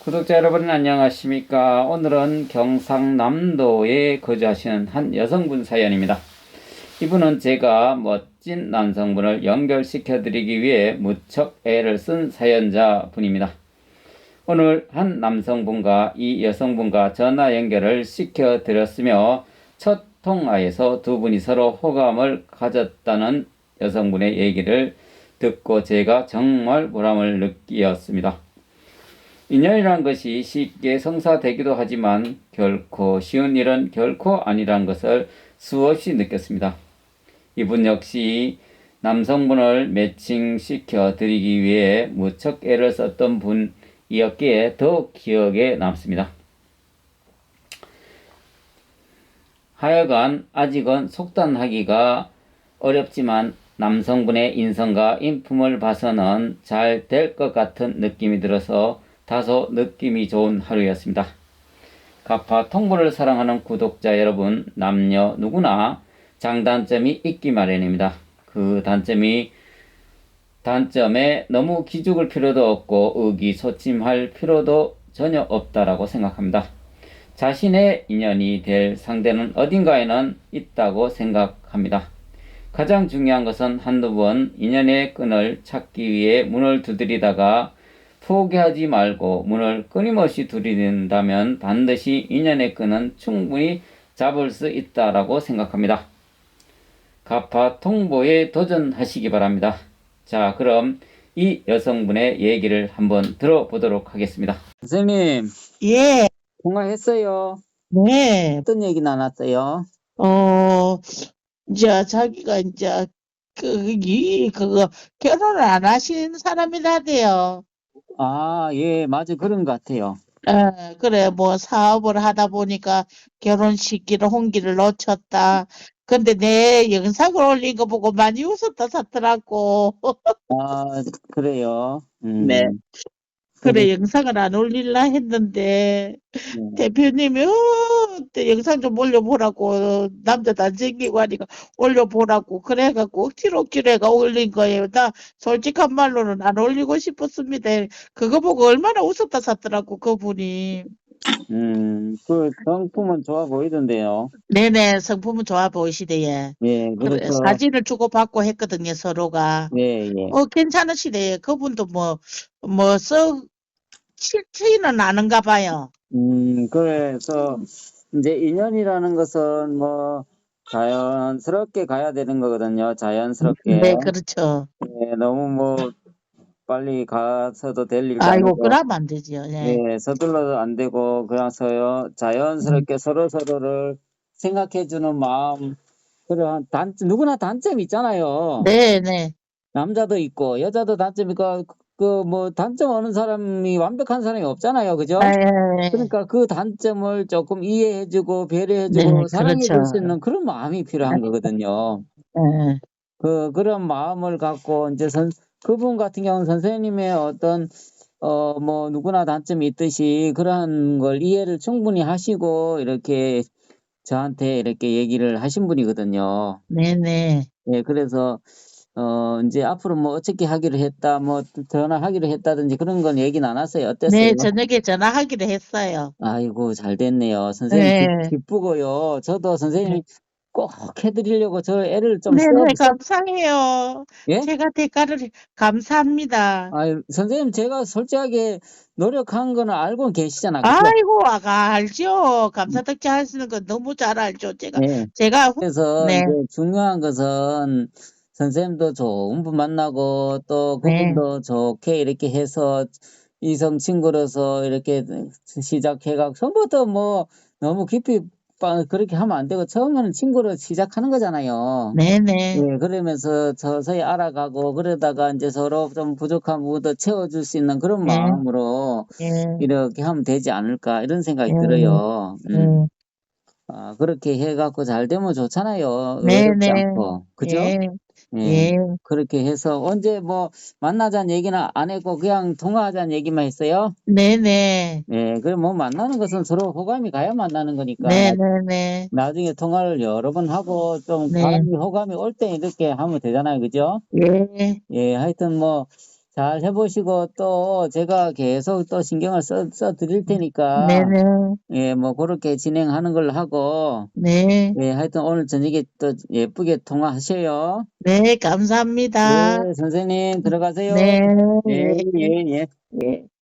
구독자 여러분 안녕하십니까? 오늘은 경상남도에 거주하시는 한 여성분 사연입니다. 이분은 제가 멋진 남성분을 연결시켜 드리기 위해 무척 애를 쓴 사연자 분입니다. 오늘 한 남성분과 이 여성분과 전화 연결을 시켜 드렸으며 첫 통화에서 두 분이 서로 호감을 가졌다는 여성분의 얘기를 듣고 제가 정말 보람을 느끼었습니다. 인연이란 것이 쉽게 성사되기도 하지만 결코 쉬운 일은 결코 아니란 것을 수없이 느꼈습니다. 이분 역시 남성분을 매칭시켜 드리기 위해 무척 애를 썼던 분이었기에 더욱 기억에 남습니다. 하여간 아직은 속단하기가 어렵지만 남성분의 인성과 인품을 봐서는 잘 될 것 같은 느낌이 들어서 다소 느낌이 좋은 하루였습니다. 가파 통보를 사랑하는 구독자 여러분, 남녀 누구나 장단점이 있기 마련입니다. 그 단점이 단점에 너무 기죽을 필요도 없고 의기소침할 필요도 전혀 없다라고 생각합니다. 자신의 인연이 될 상대는 어딘가에는 있다고 생각합니다. 가장 중요한 것은 한두 번 인연의 끈을 찾기 위해 문을 두드리다가 포기하지 말고 문을 끊임없이 두드린다면 반드시 인연의 끈은 충분히 잡을 수 있다라고 생각합니다. 가파 통보에 도전하시기 바랍니다. 자, 그럼 이 여성분의 얘기를 한번 들어보도록 하겠습니다. 선생님, 예, 통화했어요. 네. 어떤 얘기 나눴어요? 어, 이제 자기가 이제 그, 이, 그거 결혼을 안 하신 사람이라대요. 아, 예, 맞아. 그런 것 같아요. 예, 그래, 뭐 사업을 하다 보니까 결혼 시기를 홍기를 놓쳤다. 근데 내 영상을 올린 거 보고 많이 웃었다 사더라고. 아, 그래요. 음, 네. 그래, 영상을 안 올릴라 했는데, 네. 대표님이, 어, 때 영상 좀 올려보라고, 남자도 안 생기고 하니까 올려보라고, 그래갖고, 억지로 억지로 해가 올린 거예요. 나 솔직한 말로는 안 올리고 싶었습니다. 그거 보고 얼마나 웃었다 샀더라고, 그분이. 음, 그 성품은 좋아 보이던데요. 네네, 성품은 좋아 보이시대요. 예, 그래, 그래서, 사진을 주고받고 했거든요, 서로가. 예, 예. 어, 괜찮으시대요. 그분도 뭐, 뭐, 썩, 싫지는 않은가 봐요. 음, 그래서 이제 인연이라는 것은 뭐 자연스럽게 가야 되는 거거든요. 자연스럽게. 네, 그렇죠. 예, 너무 뭐 빨리 가서도 될 일도 아이고, 아니고, 그러면 안 되죠. 예. 예, 서둘러도 안 되고, 그래서요, 음. 자연스럽게 서로 서로를 생각해주는 마음, 그런 단, 누구나 단점이 있잖아요. 네, 네. 남자도 있고, 여자도 단점이 있고, 그, 뭐, 단점 없는 사람이 완벽한 사람이 없잖아요. 그죠? 네. 그러니까 그 단점을 조금 이해해주고, 배려해주고, 네, 사랑해줄 그렇죠. 수 있는 그런 마음이 필요한 거거든요. 네. 그, 그런 마음을 갖고, 이제 선, 그분 같은 경우는 선생님의 어떤, 어, 뭐, 누구나 단점이 있듯이 그러한 걸 이해를 충분히 하시고, 이렇게 저한테 이렇게 얘기를 하신 분이거든요. 네, 네. 예, 그래서, 어, 이제 앞으로 뭐 어떻게 하기로 했다, 뭐 전화하기로 했다든지 그런 건 얘기 나눴어요. 어땠어요? 네, 저녁에 전화하기로 했어요. 아이고, 잘 됐네요. 선생님 네. 기, 기쁘고요. 저도 선생님이 꼭 해드리려고 저 애를 좀 네, 써, 네, 감사해요. 예? 제가 대가를 감사합니다. 아유, 선생님, 제가 솔직하게 노력한 거는 알고 계시잖아. 그죠? 아이고, 아가 알죠. 감사덕지 하시는 거 너무 잘 알죠. 제가 네. 제가 후- 그래서 네. 이제 중요한 것은 선생님도 좋은 분 만나고 또 네. 그분도 좋게 이렇게 해서 이성 친구로서 이렇게 시작해가 처음부터 뭐 너무 깊이 빠- 그렇게 하면 안 되고 처음에는 친구로 시작하는 거잖아요. 네, 네. 예, 그러면서 서서히 알아가고 그러다가 이제 서로 좀 부족한 부분도 채워줄 수 있는 그런 네. 마음으로 예. 이렇게 하면 되지 않을까 이런 생각이 네. 들어요. 음. 네. 아, 그렇게 해갖고 잘 되면 좋잖아요. 네, 어렵지 네. 않고. 그죠? 예. 예. 예. 그렇게 해서 언제 뭐 만나자는 얘기는 안 했고 그냥 통화하자는 얘기만 했어요. 네, 네. 예, 그럼 뭐 만나는 것은 서로 호감이 가야 만나는 거니까. 네, 네, 네. 나중에 통화를 여러 번 하고 좀 네. 호감이 올 때 이렇게 하면 되잖아요. 그죠? 예. 예, 하여튼 뭐 잘 해보시고 또 제가 계속 또 신경을 써, 써 드릴 테니까 네네. 예, 뭐 그렇게 진행하는 걸로 하고 네. 예, 하여튼 오늘 저녁에 또 예쁘게 통화하셔요. 네, 감사합니다. 네, 선생님 들어가세요. 네. 예, 예, 예. 예.